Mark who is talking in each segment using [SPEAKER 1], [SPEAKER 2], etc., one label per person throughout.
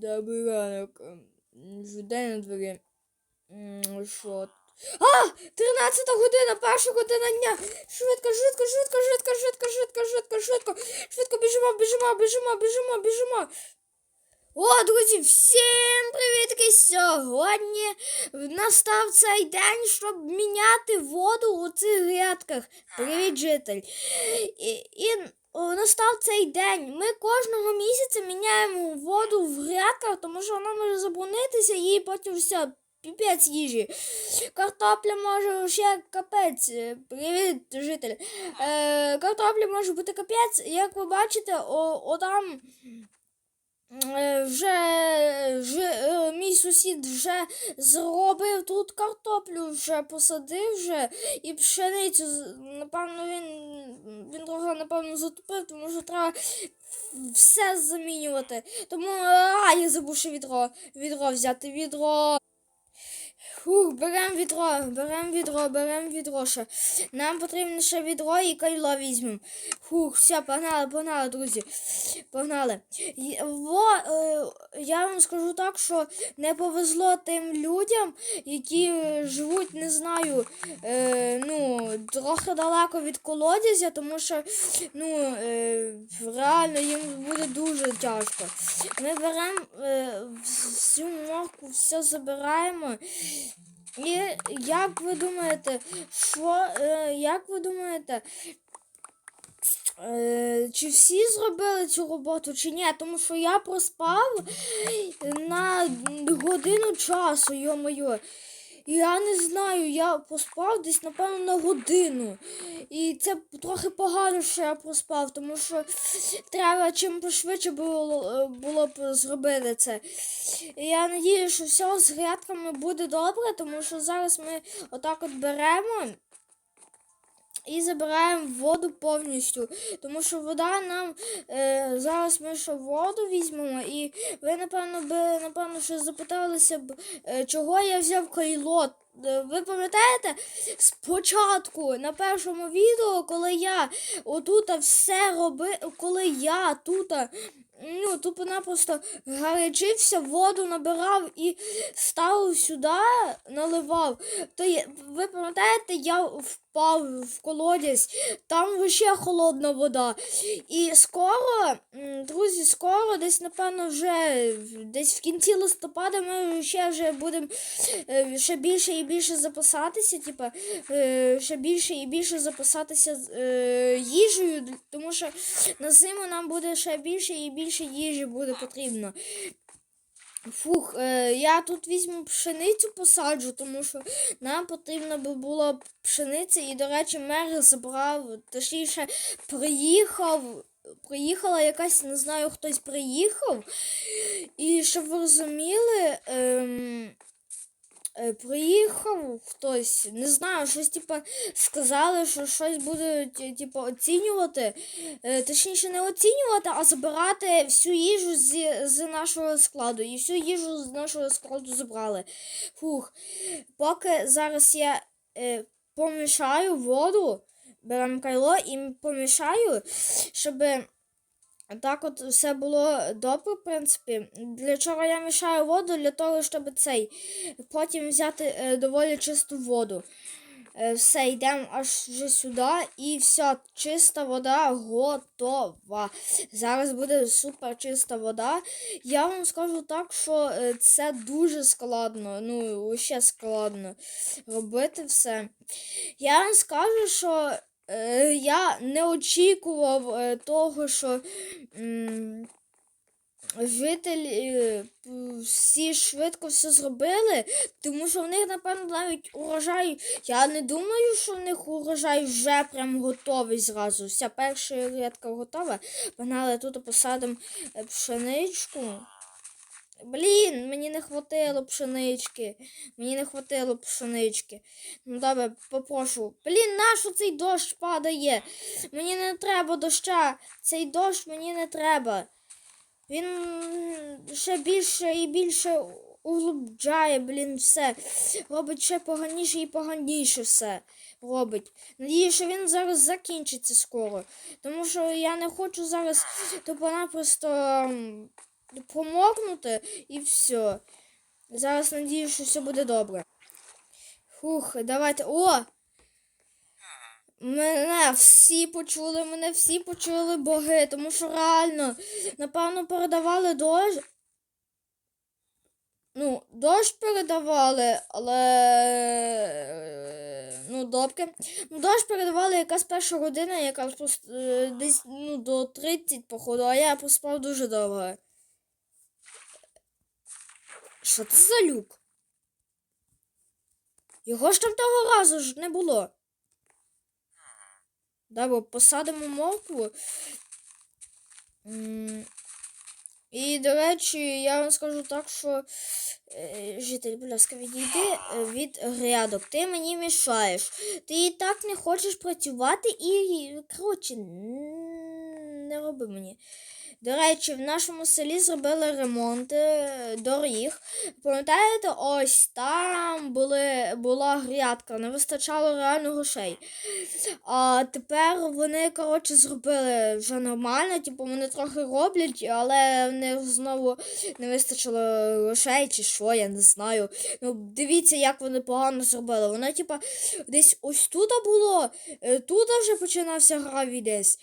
[SPEAKER 1] Добрий ранок. Вже на дворі. Що? А! 13 година, перша година дня. Швидко, швидко, швидко, швидко, швидко, швидко, швидко, швидко. Швидко біжимо, біжимо, біжимо, біжимо, біжимо. О, друзі, всім привітки! Сьогодні настав цей день, щоб міняти воду у цих грядках. Привіт, житель. І, і настав цей день. Ми кожного місяця міняємо воду в грядках, тому що вона може забруднитися і потім все. Піпець їжі. Картопля може ще капець. Е, Привіт, житель. Е, картопля може бути капець. Як ви бачите, о, о там Вже, вже е, мій сусід вже зробив тут картоплю, вже посадив вже і пшеницю. Напевно, він, він трохи напевно затупив, тому що треба все замінювати. Тому а, я забув ще відро. Відро взяти відро. Фух, беремо відро, беремо відро, беремо відро ще. Нам потрібно ще відро і кайло візьмемо. Фух, все, погнали, погнали, друзі. Погнали. Во, е, я вам скажу так, що не повезло тим людям, які е, живуть, не знаю, е, ну, трохи далеко від колодязя, тому що ну, е, реально їм буде дуже тяжко. Ми беремо е, всю морку, все забираємо. І як ви думаєте, що, е, як ви думаєте, е, чи всі зробили цю роботу, чи ні? Тому що я проспав на годину часу, йо-моє. Я не знаю, я поспав десь, напевно, на годину. І це трохи погано, що я проспав, тому що треба чим пошвидше було, було б зробити це. Я надію, що все з грядками буде добре, тому що зараз ми отак от беремо. І забираємо воду повністю, тому що вода нам е, зараз ми ще воду візьмемо, і ви напевно би напевно що запиталися б, е, чого я взяв кайло. Е, Ви пам'ятаєте, спочатку на першому відео, коли я отут все робив, коли я тут ну, тупо-напросто гарячився, воду набирав і ставив сюди, наливав, то ви пам'ятаєте, я впав в колодязь, там ще холодна вода. І скоро, друзі, скоро, десь, напевно, вже десь в кінці листопада ми ще вже будемо е, ще більше і більше запасатися, типа, е, ще більше і більше запасатися е, їжею, тому що на зиму нам буде ще більше і більше їжі буде потрібно. Фух, е, я тут візьму пшеницю посаджу, тому що нам потрібно би була пшениця. І, до речі, мер забрав, точніше, приїхав. Приїхала якась, не знаю, хтось приїхав. І щоб ви розуміли, ем, приїхав хтось, не знаю, щось типа сказали, що щось будуть типу, оцінювати. Е, Точніше, не оцінювати, а забирати всю їжу з, з нашого складу. І всю їжу з нашого складу забрали. Фух. Поки зараз я е, помішаю воду, беремо кайло і помішаю, щоб. Так от все було добре, в принципі. Для чого я мішаю воду? Для того, щоб цей потім взяти е, доволі чисту воду. Е, все, йдемо аж вже сюди і все, чиста вода готова. Зараз буде супер чиста вода. Я вам скажу так, що е, це дуже складно. Ну, ще складно робити все. Я вам скажу, що я не очікував е, того, що. Жителі е, всі швидко все зробили, тому що в них, напевно, навіть урожай. Я не думаю, що в них урожай вже прям готовий зразу. Вся перша рядка готова. Погнали тут посадимо е, пшеничку. Блін, мені не хватило пшенички. Мені не хватило пшенички. Ну добре, попрошу. Блін, нащо цей дощ падає? Мені не треба доща. Цей дощ мені не треба. Він ще більше і більше углубджає, блін, все. Робить ще поганіше і поганіше все робить. Надію, що він зараз закінчиться скоро. Тому що я не хочу зараз тупо-напросто м, промокнути і все. Зараз надію, що все буде добре. Фух, давайте. О! Мене всі почули, мене всі почули боги, тому що реально, напевно, передавали дощ. Ну, дощ передавали, але. Ну, добре. Ну, дощ передавали якась перша година, яка е, десь ну, до 30, походу, а я поспав дуже довго. Що це за люк? Його ж там того разу ж не було. Добре, посадимо моркву. І, до речі, я вам скажу так, що е, житель, будь ласка, відійди е, від грядок. Ти мені мішаєш. Ти і так не хочеш працювати і, коротше, не роби мені. До речі, в нашому селі зробили ремонт е, доріг. Пам'ятаєте, ось там були, була грядка, не вистачало реально грошей. А тепер вони, коротше, зробили вже нормально, типу вони трохи роблять, але в них знову не вистачило грошей чи що, я не знаю. Ну, дивіться, як вони погано зробили. Воно, типа, десь ось тут було, е, тут вже починався гравій десь.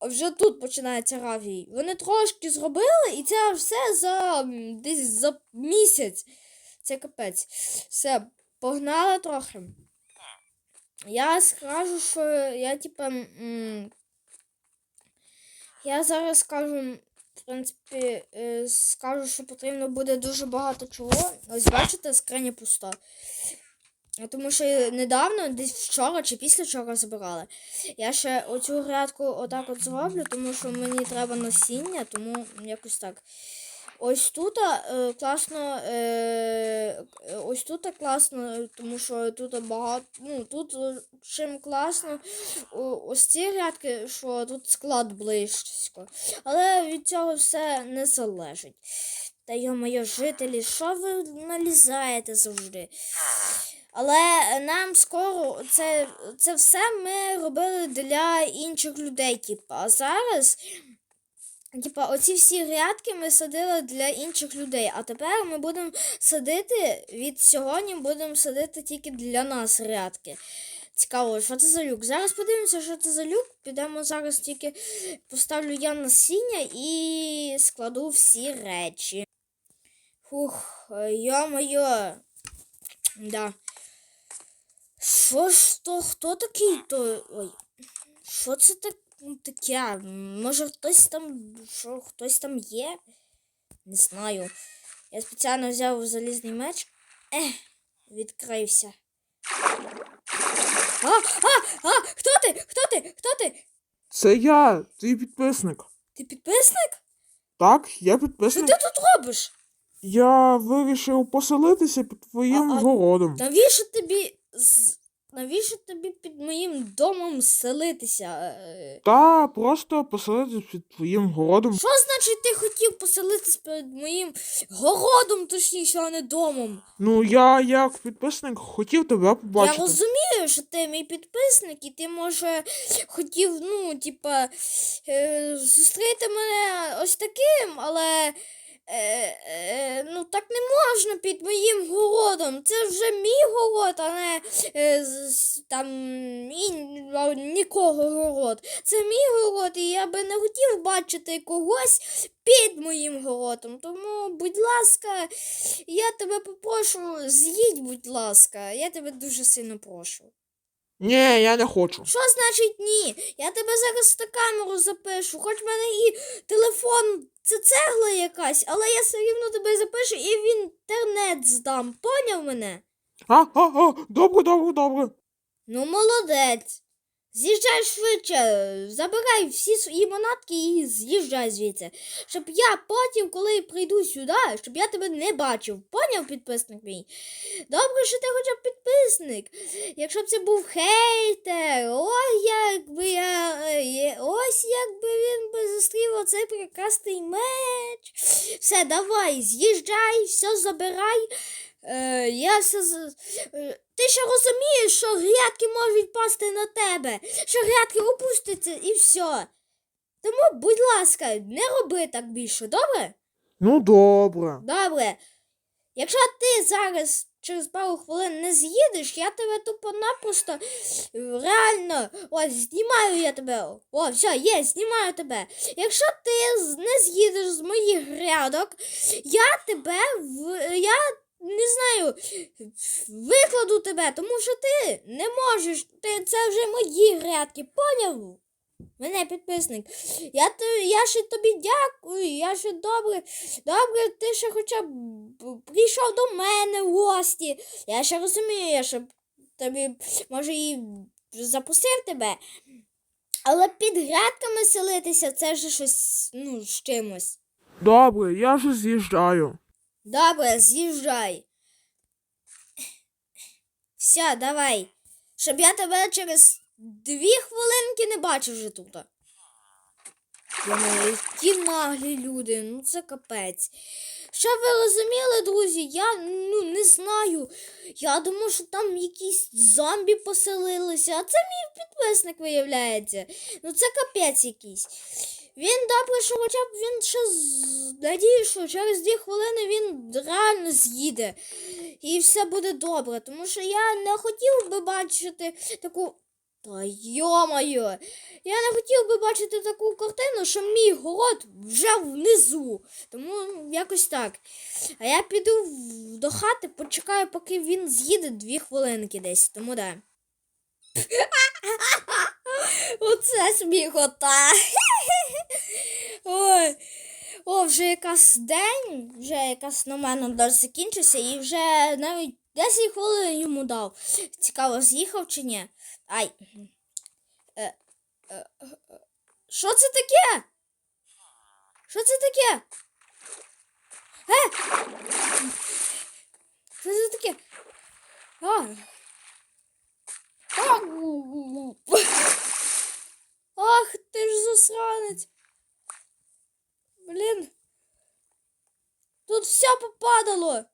[SPEAKER 1] Вже тут починається гравій. Вони трошки зробили, і це все за десь за місяць. Це капець. Все, погнали трохи. Я скажу, що я типа. Я зараз скажу, в принципі, е, скажу, що потрібно буде дуже багато чого. Ось бачите, скриня пуста. Тому що недавно, десь вчора чи після вчора забирали. Я ще оцю грядку отак от зроблю, тому що мені треба насіння, тому якось так. Ось тут е, класно, е, ось тут класно, тому що тут багато. Ну, тут чим класно, ось ці грядки, що тут склад близько. Але від цього все не залежить. Та йо-моє, жителі, що ви налізаєте завжди? Але нам скоро це, це все ми робили для інших людей. Типу. А зараз, типу, оці всі грядки ми садили для інших людей. А тепер ми будемо садити від сьогодні будемо садити тільки для нас грядки. Цікаво, що це за люк? Зараз подивимося, що це за люк. Підемо зараз тільки поставлю я насіння і складу всі речі. Фух, йо-моє. Да. Що ж то, хто такий то. Ой. Що це так, таке? Може хтось там. Що хтось там є? Не знаю. Я спеціально взяв залізний меч. Ех, відкрився. А, а, а, хто ти? Хто ти? Хто ти?
[SPEAKER 2] Це я, твій підписник.
[SPEAKER 1] Ти підписник?
[SPEAKER 2] Так, я
[SPEAKER 1] Що
[SPEAKER 2] підписник.
[SPEAKER 1] ти тут робиш?
[SPEAKER 2] Я вирішив поселитися під твоїм
[SPEAKER 1] А- а-
[SPEAKER 2] городом.
[SPEAKER 1] Навіщо тобі. Навіщо тобі під моїм домом селитися? Е,
[SPEAKER 2] Та просто поселитися під твоїм городом.
[SPEAKER 1] Що значить ти хотів поселитись перед моїм городом, точніше, а не домом?
[SPEAKER 2] Ну, я як підписник хотів тебе побачити.
[SPEAKER 1] Я розумію, що ти мій підписник, і ти, може, хотів, ну, типа, е, зустріти мене ось таким, але. Е, е, ну так не можна під моїм городом. Це вже мій город, а не е, з- там і, нікого город. Це мій город, і я би не хотів бачити когось під моїм городом. Тому, будь ласка, я тебе попрошу, з'їдь, будь ласка. Я тебе дуже сильно прошу.
[SPEAKER 2] Ні, я не хочу.
[SPEAKER 1] Що значить ні? Я тебе зараз на камеру запишу, хоч в мене і телефон це цегла якась, але я все рівно тебе запишу і в інтернет здам. Поняв мене?
[SPEAKER 2] А, а, а, добре, добре, добре.
[SPEAKER 1] Ну, молодець. З'їжджай швидше, забирай всі свої манатки і з'їжджай звідси. Щоб я потім, коли прийду сюди, щоб я тебе не бачив. Поняв підписник мій? Добре, що ти хоча б підписник. Якщо б це був хейтер, ой, якби я. е, Ось якби він би зустрів оцей прекрасний меч. Все, давай, з'їжджай, все забирай. Е, я все е, Ти ще розумієш, що грядки можуть пасти на тебе, що грядки опустяться і все. Тому, будь ласка, не роби так більше, добре?
[SPEAKER 2] Ну добре.
[SPEAKER 1] Добре. Якщо ти зараз через пару хвилин не з'їдеш, я тебе тупо-напросто е, реально ось знімаю я тебе. О, все, є, знімаю тебе. Якщо ти не з'їдеш з моїх грядок, я тебе в. я не знаю, викладу тебе, тому що ти не можеш. Ти, це вже мої грядки, поняв? Мене підписник. Я, я ще тобі дякую, я ще добре. Добре, ти ще хоча б прийшов до мене в гості. Я ще розумію, я ще тобі, може, і запустив тебе. Але під грядками селитися це ж щось, ну, з чимось.
[SPEAKER 2] Добре, я вже з'їжджаю.
[SPEAKER 1] Добре, з'їжджай. Все, давай. Щоб я тебе через дві хвилинки не бачив вже тут. Йо-моє, Які наглі люди, ну це капець. Щоб ви розуміли, друзі, я ну не знаю. Я думаю, що там якісь зомбі поселилися, а це мій підписник виявляється. Ну це капець якийсь. Він добре, що хоча б він ще надію, що через дві хвилини він реально з'їде. І все буде добре. Тому що я не хотів би бачити таку. Та йо-моє, я не хотів би бачити таку картину, що мій город вже внизу. Тому якось так. А я піду до хати, почекаю, поки він з'їде дві хвилинки десь. Тому да. Оце сміхота. Ой. О, вже якраз день, вже якраз на мене дощ закінчився, і вже навіть 10 хвилин йому дав. Цікаво, з'їхав чи ні? Ай. Е, е. Що це таке? Що це таке? Е! Що це таке? А. Ах, ти ж засранець. Блін. Тут все попадало.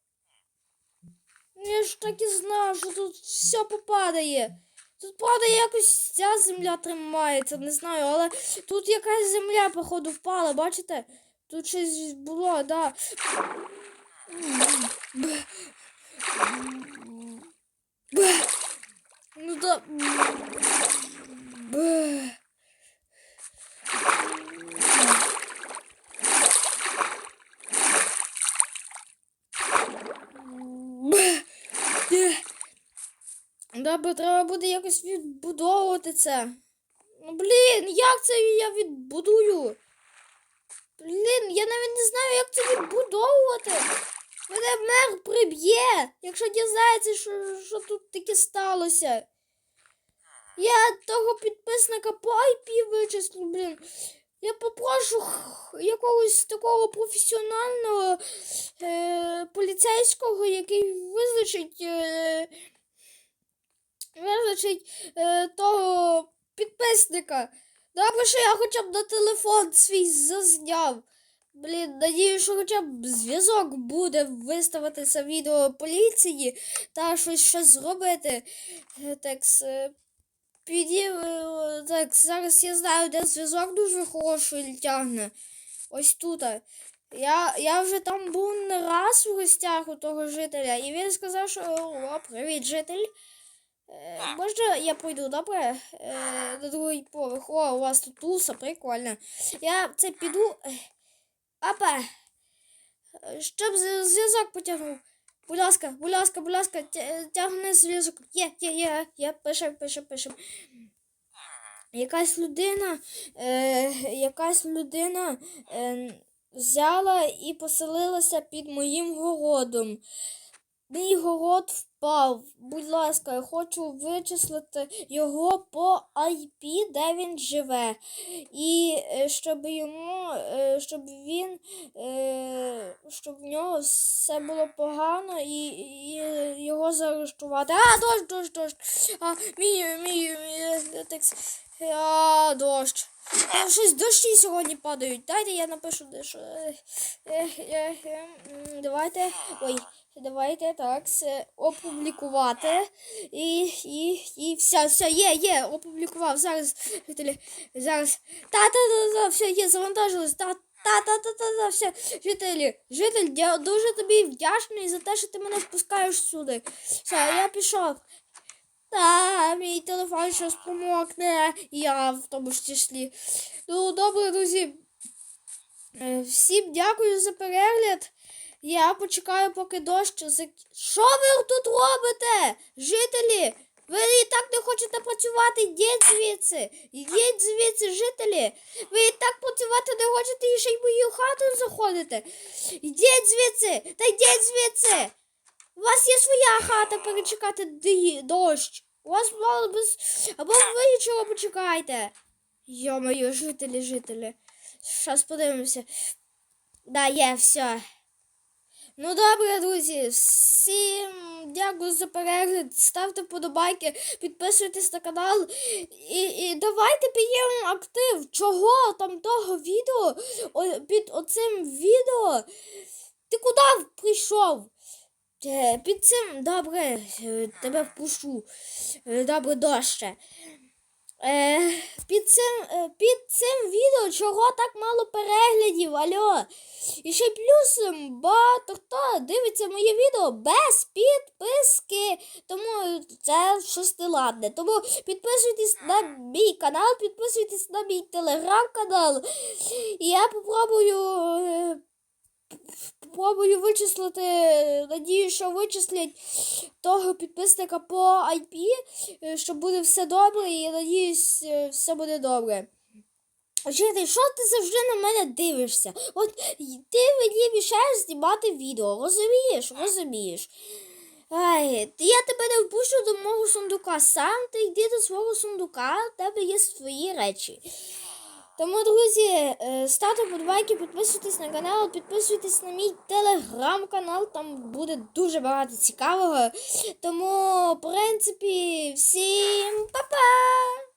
[SPEAKER 1] Я ж так і знав, що тут все попадає. Тут, правда, якось ця земля тримається, не знаю, але тут якась земля, походу, впала, бачите? Тут щось було, да. Ну да. Б. Е. Добре, треба буде якось відбудовувати це. Ну, блін, як це я відбудую? Блін, я навіть не знаю, як це відбудовувати. Мене мер приб'є, якщо дізнається, що, що тут таке сталося. Я того підписника по IP вичислю, блін. Я попрошу якогось такого професіонального е, поліцейського, який визначить, е, визначить е, того підписника. Добре, що я хоча б на телефон свій зазняв. Блін, надію, що хоча б зв'язок буде виставити це відео поліції та щось ще зробити. Е, Так, е, піді, е, так, зараз я знаю, де зв'язок дуже хороший тягне. Ось тут. Я, я вже там був не раз в гостях у того жителя, і він сказав, що о, привіт, житель. Е, можна я пойду, добре? Е, на другий поверх. О, у вас тут туса, прикольно. Я це піду. Папа, е, щоб зв'язок потягнув. Будь ласка, будь ласка, будь ласка, тя- тягни зв'язок. Є, є, є, є, пишем, пишем, пишем. Якась людина, е, якась людина е, взяла і поселилася під моїм городом. Мій город впав. Будь ласка, я хочу вичислити його по IP, де він живе. І е, щоб йому, е, щоб він, е, щоб в нього все було погано і, і його заарештувати. А, дощ, дощ, дощ. А, мій, мій, мій. А, дощ. Там щось дощі сьогодні падають. Дайте я напишу. Е, е, е, е, м, Давайте. Ой, давайте так. Це опублікувати. І, і, і все, все, є, є, опублікував. Зараз, зараз. Та-та-та-та, все, є, завантажилось. Та, та-та-та-та, все. Жителі, житель, я дуже тобі вдячний за те, що ти мене впускаєш сюди. Все, я пішов. Та, мій телефон щось промокне, я в тому ж числі. Ну, добре, друзі. Е, Всім дякую за перегляд. Я почекаю, поки дощ зак... Що ви тут робите? Жителі? Ви і так не хочете працювати, йдіть звідси. Йдіть звідси, жителі. Ви і так працювати не хочете і ще й мою хату заходите. Йдіть звідси, та йдіть звідси. У вас є своя хата перечекати дощ. У вас мало без. Або ви нічого почекайте. Йо-моє, жителі, жителі. Щас подивимося. Да, є, все. Ну добре, друзі. Всім дякую за перегляд. Ставте подобайки, підписуйтесь на канал. І, і давайте підіймемо актив. Чого там того відео? О, під оцим відео. Ти куди прийшов? Е, Під цим добре, е, тебе впущу. Е, Добре, доще. Е, під, цим, е, під цим відео чого так мало переглядів, алло. І ще й плюсом багато хто дивиться моє відео без підписки. Тому це щось неладне. Тому підписуйтесь на мій канал, підписуйтесь на мій телеграм-канал. І я попробую. Попробую вичислити, надію, що вичислять того підписника по IP, е, що буде все добре, і надіюсь, е, все буде добре. Жити, що ти завжди на мене дивишся? От ти мені мішаєш знімати відео, розумієш? Розумієш. Ай, я тебе не впущу до мого сундука. Сам ти йди до свого сундука, в тебе є свої речі. Тому, друзі, е, ставте подбайки, підписуйтесь на канал, підписуйтесь на мій телеграм-канал, там буде дуже багато цікавого. Тому, в принципі, всім па-па!